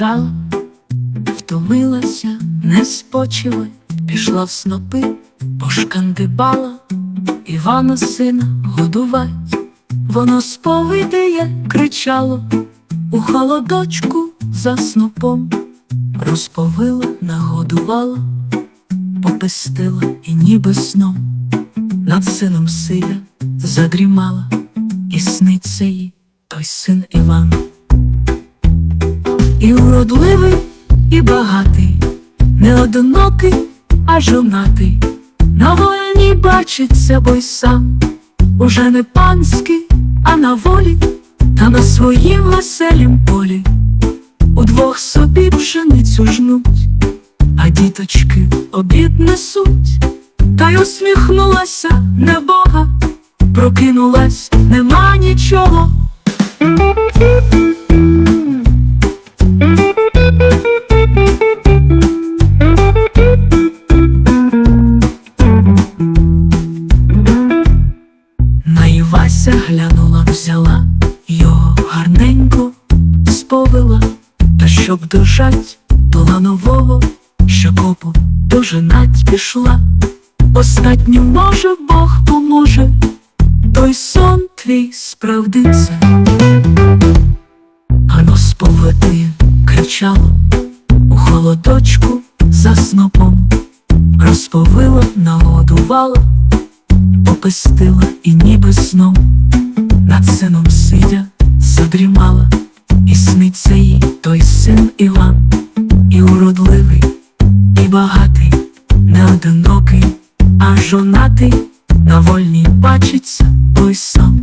лежала, втомилася, не спочила, пішла в снопи, пошкандибала, Івана сина годувать, воно сповидає, кричало, у холодочку за снопом, розповила, нагодувала, попестила і ніби сном, над сином сидя, задрімала, і сниться їй той син Іван. І уродливий, і багатий, не одинокий, а жонатий. На вольні бачиться, бо сам уже не панський, а на волі, та на своїм веселім полі. Удвох собі пшеницю жнуть, а діточки обід несуть, та й усміхнулася небога, прокинулась, нема нічого. Взяла його гарненько сповила, та щоб дожать до ланового, що копу дожинать пішла. Остатню, може, Бог поможе, той сон твій справдиться. Ано споведи кричало у холодочку за снопом, розповила, нагодувала, попестила і ніби сном сином сидя, задрімала, і сниться їй той син Іван, і уродливий, і багатий, не одинокий, а жонатий, на вольній бачиться той сам.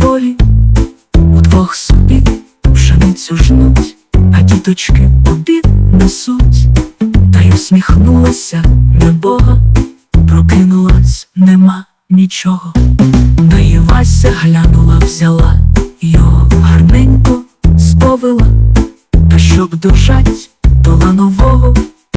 Полі. Удвох собі пшеницю жнуть, а діточки обід несуть, та й усміхнулася небога, прокинулась, нема нічого. Та й Вася глянула, взяла його гарненько сповила, та щоб дожать